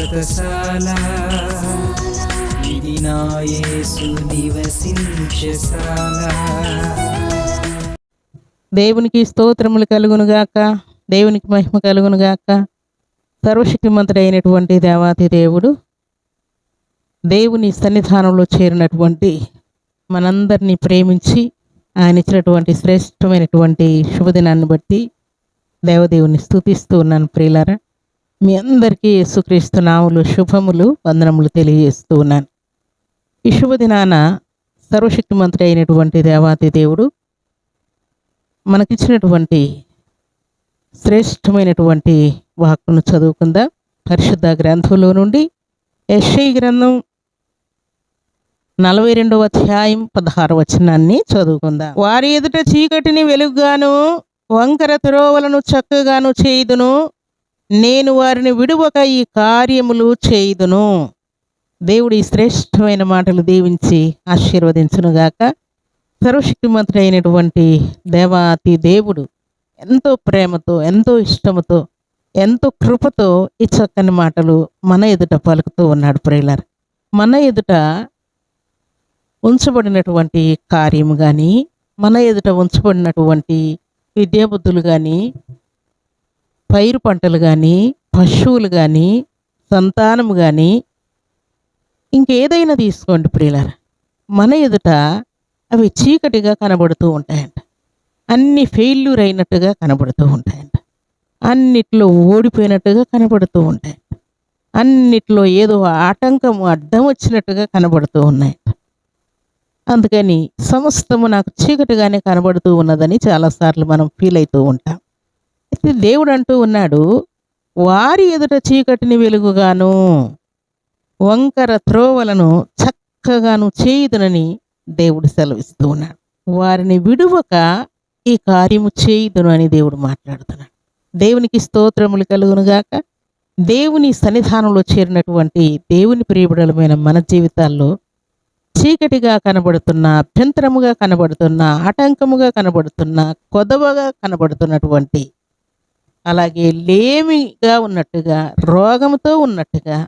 వ్రతశాల ఇది నాయసు నివసించశాల దేవునికి స్తోత్రములు కలుగునుగాక దేవునికి మహిమ కలుగునుగాక సర్వశక్తిమంతుడు అయినటువంటి దేవాతి దేవుడు దేవుని సన్నిధానంలో చేరినటువంటి మనందరినీ ప్రేమించి ఆయన ఇచ్చినటువంటి శ్రేష్టమైనటువంటి శుభదినాన్ని బట్టి దేవదేవుని స్థుతిస్తూ ఉన్నాను ప్రియులారా. మీ అందరికీ యేసుక్రీస్తు నాములు శుభములు వందనములు తెలియజేస్తూ ఉన్నాను. ఈ శుభదినాన సర్వశక్తిమంతుడు అయినటువంటి దేవాతి దేవుడు మనకిచ్చినటువంటి శ్రేష్టమైనటువంటి వాక్కును చదువుకుందాం. పరిశుద్ధ గ్రంథంలో నుండి ఎస్ఐ గ్రంథం నలభై రెండవ అధ్యాయం పదహారు వచనాన్ని చదువుకుందాం. వారి ఎదుట చీకటిని వెలుగుగాను వంకర త్రోవలను చక్కగాను చేయుదును. నేను వారిని విడువక ఈ కార్యములు చేయుదును. దేవుడి శ్రేష్టమైన మాటలు దీవించి ఆశీర్వదించునుగాక. సర్వశక్తిమంతుడైనటువంటి దేవాతి దేవుడు ఎంతో ప్రేమతో ఎంతో ఇష్టముతో ఎంతో కృపతో ఈ చక్కని మాటలు మన ఎదుట పలుకుతూ ఉన్నాడు ప్రియులారు. మన ఎదుట ఉంచబడినటువంటి కార్యము కానీ మన ఎదుట ఉంచబడినటువంటి విద్యాబుద్ధులు కానీ పైరు పంటలు కానీ పశువులు కానీ సంతానము కానీ ఇంకేదైనా తీసుకోండి ప్రియులారా. మన ఎదుట అవి చీకటిగా కనబడుతూ ఉంటాయంట. అన్ని ఫెయిల్యూర్ అయినట్టుగా కనబడుతూ ఉంటాయంట. అన్నిట్లో ఓడిపోయినట్టుగా కనబడుతూ ఉంటాయంట. అన్నిట్లో ఏదో ఆటంకము అడ్డం వచ్చినట్టుగా కనబడుతూ ఉన్నాయంట. అందుకని సమస్తము నాకు చీకటిగానే కనబడుతూ ఉన్నదని చాలాసార్లు మనం ఫీల్ అవుతూ ఉంటాం. దేవుడు అంటూ ఉన్నాడు వారి ఎదుట చీకటిని వెలుగుగాను వంకర త్రోవలను చక్కగాను చేయుదునని దేవుడు సెలవిస్తూ ఉన్నాడు. వారిని విడువక ఈ కార్యము చేయుదును అని దేవుడు మాట్లాడుతున్నాడు. దేవునికి స్తోత్రములు కలుగునుగాక దేవుని సన్నిధానంలో చేరినటువంటి దేవుని ప్రియబడలమైన మన జీవితాల్లో చీకటిగా కనబడుతున్న అభ్యంతరముగా కనబడుతున్న ఆటంకముగా కనబడుతున్న కొదవగా కనబడుతున్నటువంటి అలాగే లేమిగా ఉన్నట్టుగా రోగంతో ఉన్నట్టుగా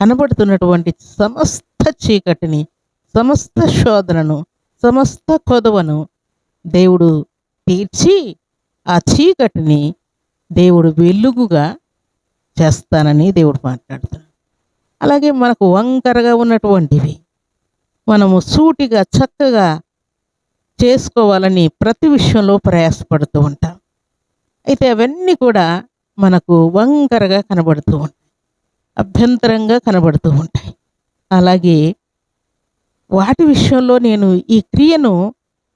కనబడుతున్నటువంటి సమస్త చీకటిని సమస్త శోధనను సమస్త కొదవను దేవుడు తీర్చి ఆ చీకటిని దేవుడు వెలుగుగా చేస్తానని దేవుడు మాట్లాడుతున్నాడు. అలాగే మనకు వంకరగా ఉన్నటువంటివి మనము సూటిగా చక్కగా చేసుకోవాలని ప్రతి విషయంలో ప్రయాసపడుతూ ఉంటాం. అయితే అవన్నీ కూడా మనకు వంకరగా కనబడుతూ ఉంటాయి. అభ్యంతరంగా కనబడుతూ ఉంటాయి. అలాగే వాటి విషయంలో నేను ఈ క్రియను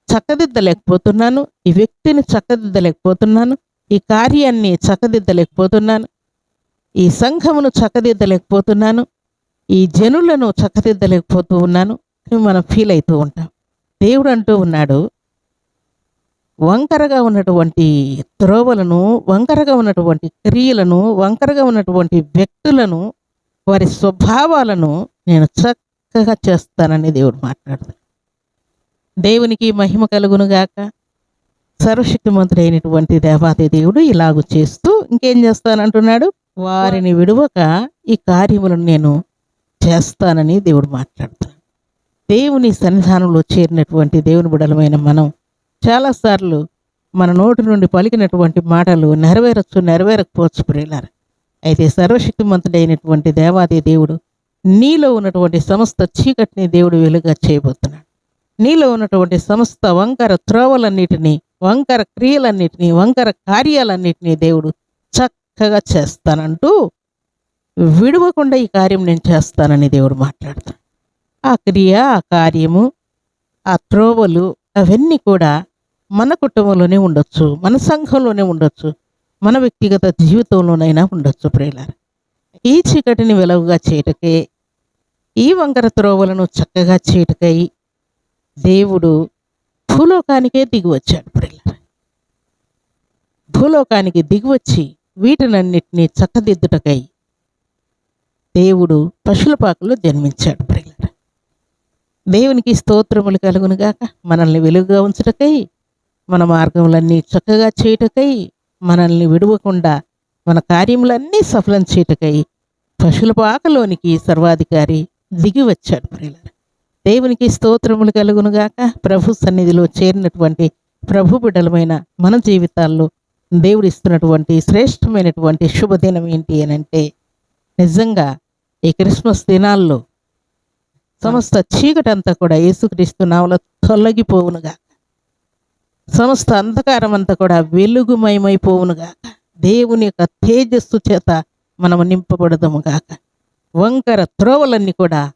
చక్కదిద్దలేకపోతున్నాను ఈ వ్యక్తిని చక్కదిద్దలేకపోతున్నాను ఈ కార్యాన్ని చక్కదిద్దలేకపోతున్నాను ఈ సంఘమును చక్కదిద్దలేకపోతున్నాను ఈ జనులను చక్కదిద్దలేకపోతూ ఉన్నాను మనం ఫీల్ అవుతూ ఉంటాం. దేవుడు అంటూ ఉన్నాడు వంకరగా ఉన్నటువంటి త్రోవలను వంకరగా ఉన్నటువంటి క్రియలను వంకరగా ఉన్నటువంటి వ్యక్తులను వారి స్వభావాలను నేను చక్కగా చేస్తానని దేవుడు మాట్లాడతాడు. దేవునికి మహిమ కలుగునుగాక సర్వశక్తిమంతుడైనటువంటి దేవాది దేవుడు ఇలాగ చేస్తూ ఇంకేం చేస్తానంటున్నాడు? వారిని విడువక ఈ కార్యములను నేను చేస్తానని దేవుడు మాట్లాడతాను దేవుని సన్నిధానంలో చేరినటువంటి దేవుని బిడలమైన మనం చాలాసార్లు మన నోటి నుండి పలికినటువంటి మాటలు నెరవేరచ్చు నెరవేరకపోవచ్చు ప్రియులారా. అయితే సర్వశక్తిమంతుడైనటువంటి దేవాది దేవుడు నీలో ఉన్నటువంటి సమస్త చీకటిని దేవుడు వెలుగా చేయబోతున్నాడు. నీలో ఉన్నటువంటి సమస్త వంకర త్రోవలన్నిటినీ వంకర క్రియలన్నిటినీ వంకర కార్యాలన్నిటినీ దేవుడు చక్కగా చేస్తానంటూ విడవకుండా ఈ కార్యం నేను చేస్తానని దేవుడు మాట్లాడతాను ఆ క్రియ ఆ కార్యము ఆ త్రోవలు అవన్నీ కూడా మన కుటుంబంలోనే ఉండొచ్చు మన సంఘంలోనే ఉండొచ్చు మన వ్యక్తిగత జీవితంలోనైనా ఉండొచ్చు ప్రియులారా. ఈ చీకటిని వెలుగుగా చేయటకే ఈ వంకర త్రోవలను చక్కగా చేయటకై దేవుడు భూలోకానికే దిగివచ్చాడు వచ్చాడు భూలోకానికి దిగివచ్చి వీటినన్నిటినీ చక్కదిద్దుటకై దేవుడు పశులపాకలో జన్మించాడు ప్రియులారా. దేవునికి స్తోత్రములు కలుగునుగాక మనల్ని వెలుగుగా ఉంచుటకై మన మార్గములన్నీ చక్కగా చేయుటకై మనల్ని విడవకుండా మన కార్యములన్నీ సఫలం చేయుటకై పశుల పాకలోనికి సర్వాధికారి దిగి వచ్చాడు ప్రియులారా. దేవునికి స్తోత్రములు కలుగునుగాక. ప్రభు సన్నిధిలో చేరినటువంటి ప్రభు బిడ్డలమైన మన జీవితాల్లో దేవుడు ఇస్తున్నటువంటి శ్రేష్టమైనటువంటి శుభదినం ఏంటి అని అంటే నిజంగా ఈ క్రిస్మస్ దినాల్లో సమస్త చీకటంతా కూడా యేసుక్రీస్తు నావల తొలగిపోవునుగా సమస్త అంధకారం అంతా కూడా వెలుగుమయమైపోవునుగాక దేవుని యొక్క తేజస్సు చేత మనము నింపబడదము గాక. వంకర త్రోవలన్నీ కూడా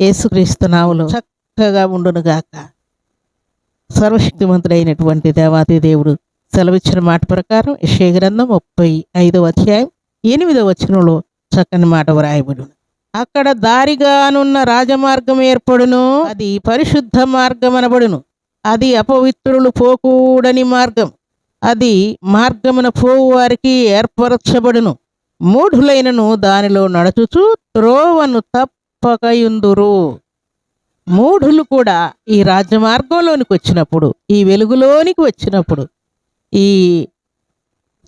యేసుక్రీస్తు నావులు చక్కగా ఉండునుగాక సర్వశక్తివంతుడైనటువంటి దేవాది దేవుడు సెలవిచ్చిన మాట ప్రకారం యెషయా గ్రంథం ముప్పై ఐదవ అధ్యాయం ఎనిమిదవ వచనంలో చక్కని మాట వ్రాయబడును. అక్కడ దారిగానున్న రాజమార్గం ఏర్పడును అది పరిశుద్ధ మార్గం అనబడును అది అపవిత్రులు పోకూడని మార్గం. అది మార్గమున పోవు వారికి ఏర్పరచబడును. మూఢులైనను దానిలో నడుచుచు త్రోవను తప్పకయుందురు. మూఢులు కూడా ఈ రాజ్యమార్గంలోనికి వచ్చినప్పుడు ఈ వెలుగులోనికి వచ్చినప్పుడు ఈ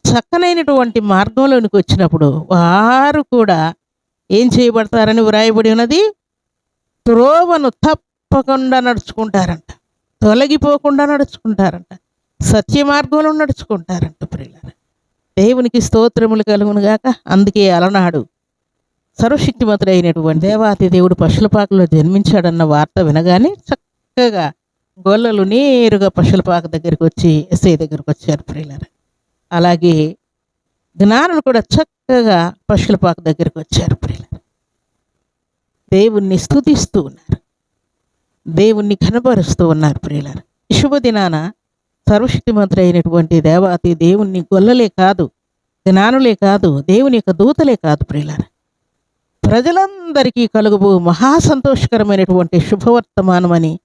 చక్కనైనటువంటి మార్గంలోనికి వచ్చినప్పుడు వారు కూడా ఏం చేయబడతారని వ్రాయబడి ఉన్నది? త్రోవను తప్పకుండా నడుచుకుంటారంట. తొలగిపోకుండా నడుచుకుంటారంట. సత్య మార్గంలో నడుచుకుంటారంట ప్రియులారా. దేవునికి స్తోత్రములు కలుగును గాక. అందుకే అలనాడు సర్వశక్తిమంతుడైనటువంటి దేవాతి దేవుడు పశులపాకలో జన్మించాడన్న వార్త వినగానే చక్కగా గొల్లలు నేరుగా పశులపాక దగ్గరికి వచ్చి ఎస్ఐ దగ్గరికి వచ్చారు ప్రియులారా. అలాగే జ్ఞానులు కూడా చక్కగా పశులపాక దగ్గరికి వచ్చారు ప్రియులారా. దేవుణ్ణి స్తుతిస్తూ ఉన్నారు. దేవుణ్ణి కనపరుస్తూ ఉన్నారు ప్రియులారు. శుభదినాన సర్వశక్తిమంతుడు అయినటువంటి దేవాతి దేవుణ్ణి గొల్లలే కాదు జ్ఞానులే కాదు దేవుని యొక్క దూతలే కాదు ప్రియులారు. ప్రజలందరికీ కలుగుబో మహా సంతోషకరమైనటువంటి శుభవర్తమానమని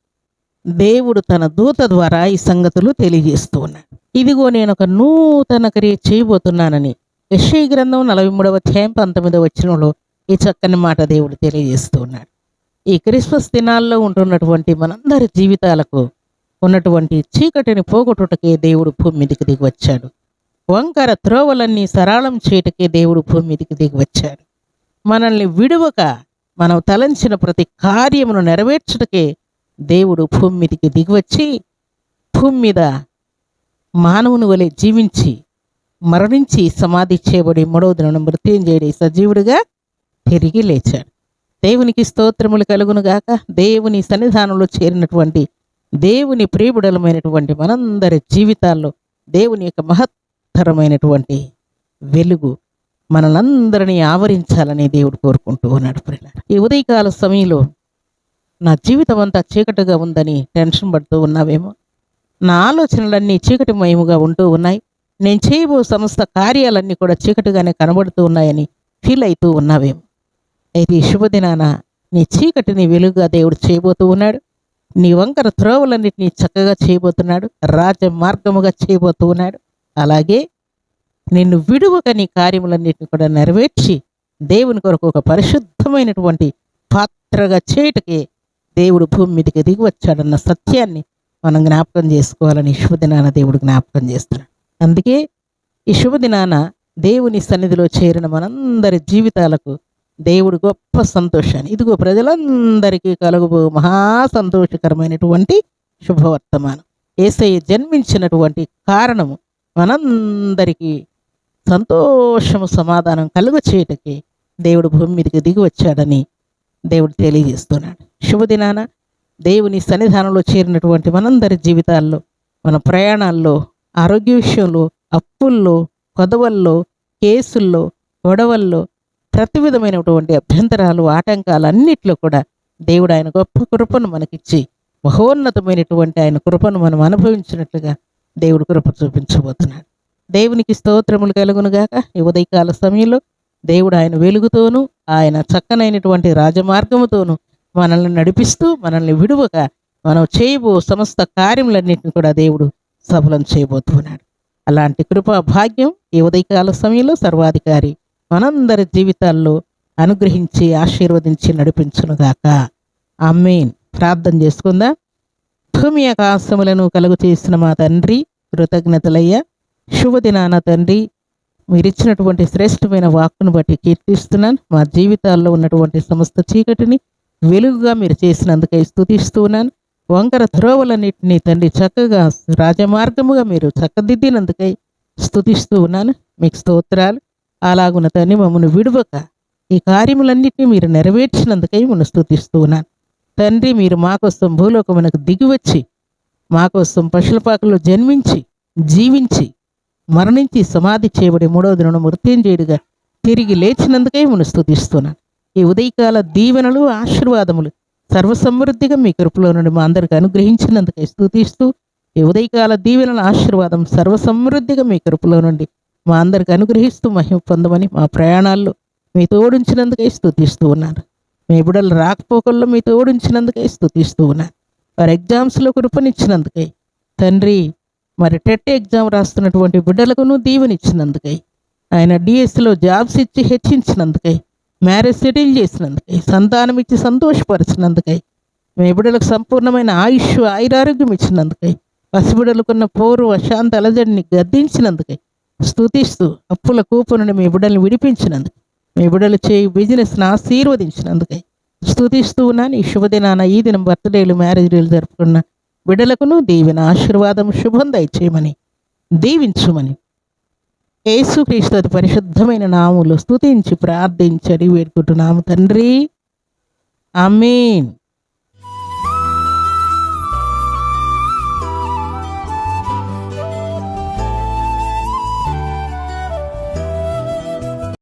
దేవుడు తన దూత ద్వారా ఈ సంగతులు తెలియజేస్తూ ఉన్నాడు. ఇదిగో నేను ఒక నూతన క్రియ చేయబోతున్నానని యశ్వ గ్రంథం నలభై మూడవ అధ్యాయం పంతొమ్మిదవ వచ్చినంలో ఈ చక్కని మాట దేవుడు తెలియజేస్తూ ఉన్నాడు. ఈ క్రిస్మస్ దినాల్లో ఉంటున్నటువంటి మనందరి జీవితాలకు ఉన్నటువంటి చీకటిని పోగొట్టుటకే దేవుడు భూమి మీదకి దిగి వచ్చాడు. వంకర త్రోవలన్నీ సరళం చేయటకే దేవుడు భూమి మీదకి దిగి వచ్చాడు. మనల్ని విడువక మనం తలంచిన ప్రతి కార్యమును నెరవేర్చుటకే దేవుడు భూమి మీదకి దిగివచ్చి భూమి మీద మానవుని వలె జీవించి మరణించి సమాధి చేయబడి మూడవ దినం చేయడి సజీవుడిగా తిరిగి లేచాడు. దేవునికి స్తోత్రములు కలుగునుగాక దేవుని సన్నిధానంలో చేరినటువంటి దేవుని ప్రియబుడలమైనటువంటి మనందరి జీవితాల్లో దేవుని యొక్క మహత్తరమైనటువంటి వెలుగు మనలందరినీ ఆవరించాలని దేవుడు కోరుకుంటూ ఉన్నాడు ప్రియులారా. ఈ ఉదయకాల సమయంలో నా జీవితం అంతా చీకటిగా ఉందని టెన్షన్ పడుతూ ఉన్నావేమో. నా ఆలోచనలన్నీ చీకటిమయముగా ఉంటూ ఉన్నాయి. నేను చేయబో సమస్త కార్యాలన్నీ కూడా చీకటిగానే కనబడుతూ ఉన్నాయని ఫీల్ అవుతూ ఉన్నావేమో. అయితే ఈ శుభదినాన నీ చీకటిని వెలుగుగా దేవుడు చేయబోతూ ఉన్నాడు. నీ వంకర త్రోవలన్నిటినీ చక్కగా చేయబోతున్నాడు. రాజ మార్గముగా చేయబోతూ ఉన్నాడు. అలాగే నిన్ను విడువక నీ కార్యములన్నిటిని కూడా నెరవేర్చి దేవుని కొరకు ఒక పరిశుద్ధమైనటువంటి పాత్రగా చేయటకి దేవుడు భూమి మీదకి దిగి వచ్చాడన్న సత్యాన్ని మనం జ్ఞాపకం చేసుకోవాలని శుభదినాన దేవుడు జ్ఞాపకం చేస్తున్నాడు. అందుకే ఈ శుభదినాన దేవుని సన్నిధిలో చేరిన మనందరి జీవితాలకు దేవుడు గొప్ప సంతోషాన్ని. ఇదిగో ప్రజలందరికీ కలుగుబో మహా సంతోషకరమైనటువంటి శుభవర్తమానం. ఏసయ్య జన్మించినటువంటి కారణము మనందరికీ సంతోషము సమాధానం కలుగు చేయటకి దేవుడు భూమి మీదకి దిగి వచ్చాడని దేవుడు తెలియజేస్తున్నాడు. శుభదినాన దేవుని సన్నిధానంలో చేరినటువంటి మనందరి జీవితాల్లో మన ప్రయాణాల్లో ఆరోగ్య విషయంలో అప్పుల్లో కొదవల్లో కేసుల్లో గొడవల్లో ప్రతి విధమైనటువంటి అభ్యంతరాలు ఆటంకాలు అన్నిట్లో కూడా దేవుడు ఆయన గొప్ప కృపను మనకిచ్చి మహోన్నతమైనటువంటి ఆయన కృపను మనం అనుభవించినట్లుగా దేవుడు కృప చూపించబోతున్నాడు. దేవునికి స్తోత్రములు కలుగునుగాక ఈ ఉదయకాల సమయంలో దేవుడు ఆయన వెలుగుతోనూ ఆయన చక్కనైనటువంటి రాజమార్గముతోనూ మనల్ని నడిపిస్తూ మనల్ని విడువక మనం చేయబో సమస్త కార్యములన్నింటిని కూడా దేవుడు సఫలం చేయబోతున్నాడు. అలాంటి కృపా భాగ్యం ఈ ఉదయకాల సమయంలో సర్వాధికారి మనందరి జీవితాల్లో అనుగ్రహించి ఆశీర్వదించి నడిపించునుగాక అమ్మేన్ ప్రార్థన చేసుకుందా? భూమి ఆకాశములను కలుగు చేసిన మా తండ్రి కృతజ్ఞతలయ్యా. శుభదినాన తండ్రి మీరు ఇచ్చినటువంటి శ్రేష్టమైన వాక్కును బట్టి కీర్తిస్తున్నాను. మా జీవితాల్లో ఉన్నటువంటి సమస్త చీకటిని వెలుగుగా మీరు చేసినందుకై స్థుతిస్తూ ఉన్నాను వంకర ధ్రోవలన్నింటినీ తండ్రి చక్కగా రాజమార్గముగా మీరు చక్కదిద్దినందుకై స్థుతిస్తూ ఉన్నాను. మీకు స్తోత్రాలు. అలాగున తండ్రి మమ్మను విడువక ఈ కార్యములన్నింటినీ మీరు నెరవేర్చినందుకై మనం స్థుతిస్తూ ఉన్నాను. తండ్రి మీరు మా కోసం భూలోకమునకు దిగివచ్చి మా కోసం పశులపాకలో జన్మించి జీవించి మరణించి సమాధి చేయబడి మూడవ దిన మృత్యుంజయుడిగా తిరిగి లేచినందుకై మనం స్థుతిస్తున్నాను ఈ ఉదయకాల దీవెనలు ఆశీర్వాదములు సర్వసమృద్ధిగా మీ కృపలో నుండి మా అందరికి అనుగ్రహించినందుకై స్థుతిస్తూ ఈ ఉదయకాల దీవెనల ఆశీర్వాదం సర్వసమృద్ధిగా మీ కృపలో నుండి మా అందరికి అనుగ్రహిస్తూ మహిమ పొందమని మా ప్రయాణాల్లో మీ తోడుంచినందుకై స్థుతిస్తూ ఉన్నాను. మీ బిడ్డలు రాకపోకల్లో మీ తోడుంచినందుకై స్థుతిస్తూ ఉన్నాను. వారి ఎగ్జామ్స్లో కృపనిచ్చినందుకై. తండ్రి మరి టెట్ ఎగ్జామ్ రాస్తున్నటువంటి బిడ్డలకును దీవెనిచ్చినందుకై. ఆయన డిఎస్సిలో జాబ్స్ ఇచ్చి హెచ్చించినందుకై. Marriage settle చేసినందుకై. సంతానం ఇచ్చి సంతోషపరిచినందుకై. మీ బిడ్డలకు సంపూర్ణమైన ఆయుష్ ఆయురారోగ్యం ఇచ్చినందుకై. పసిబిడ్డలకున్న పోరు అశాంత అలజడిని గద్దించినందుకై. స్థుతిస్తూ అప్పుల కూపు నుండి మీ బిడ్డల్ని విడిపించినందుకు మీ బిడ్డలు చేయి బిజినెస్ని ఆశీర్వదించినందుకై స్థుతిస్తూ ఉన్నాను ఈ శుభదినాన ఈ దినం బర్త్డేలు మ్యారేజ్ డేలు జరుపుకున్న బిడ్డలకును దీవెన ఆశీర్వాదం శుభం దయచేయమని దీవించుమని యేసుక్రీస్తు పరిశుద్ధమైన నాములు స్తుతించి ప్రార్థించడి వేడుకుంటున్నాము తండ్రి. అమీన్